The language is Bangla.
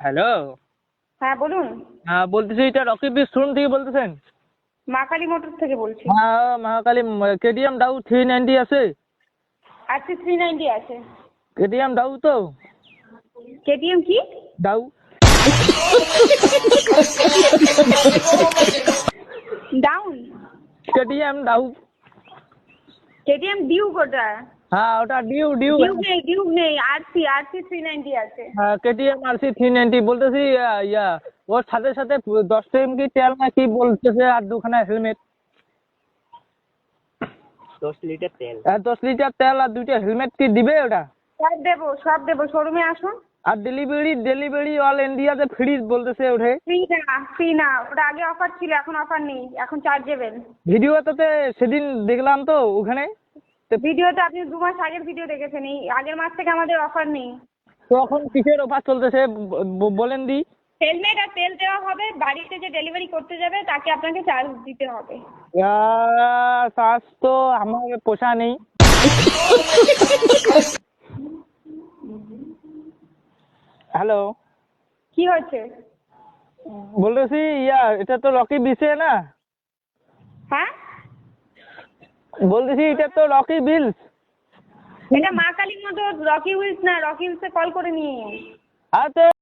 হ্যালো? হ্যাঁ বলুন। হ্যাঁ বলতেছি এটা রকি বিচ শোরুম থেকে বলতেছেন? মা কালী মোটর থেকে বলছি। হ্যাঁ Mahakali KDM Duke three ninety আছে? আশি থ্রি নাইনটি আছে। কেডিএম ডাউ তো? কেটিএম কি? Duke down KDM Duke KTM Duke কোটা হ্যাঁ ওটা ডিউ ডিউ ডিউ নেই ডিউ নেই আরসি আরসি থ্রি নাইনটি আছে। হ্যাঁ KTM R C three ninety বলতেছি ইয়া ওর সাথে সাথে দশ টাইম কি তেল না কি বলতেছে আর দুখানা হেলমেট দশ লিটার তেল। আর দশ লিটার তেল আর দুইটা হেলমেট কি দিবে ওটা? সব দেবো সব দেবো শোরুমে আসুন। আর ডেলিভারি ডেলিভারি অল ইন্ডিয়াতে ফ্রি বলতেছে ওঠে। ফ্রি না ফ্রি না ওটা আগে অফার ছিল এখন অফার নেই এখন চার্জেবেল ভিডিওতে সেদিন দেখলাম তো ওখানে। তো ভিডিওতে আপনি দু মাস আগের ভিডিও দেখেছেন এই আগের মাস থেকে আমাদের অফার নেই। তখন কিসের অফার চলতেছে বলেন দি। হেলমেট আর তেল দেওয়া হবে বাড়িতে যে ডেলিভারি করতে যাবে তাকে আপনাকে চার্জ দিতে হবে। চার্জ তো আমার পোষা নেই। হ্যালো। কি হয়েছে বলতেছি ইয়া এটা তো রকি বিচে না। হ্যাঁ? বলতেছি এটা তো রকি বিলস এটা মা কালীর মতো রকি উইলস না রকি উইলসে কল করে নিয়ে আর তো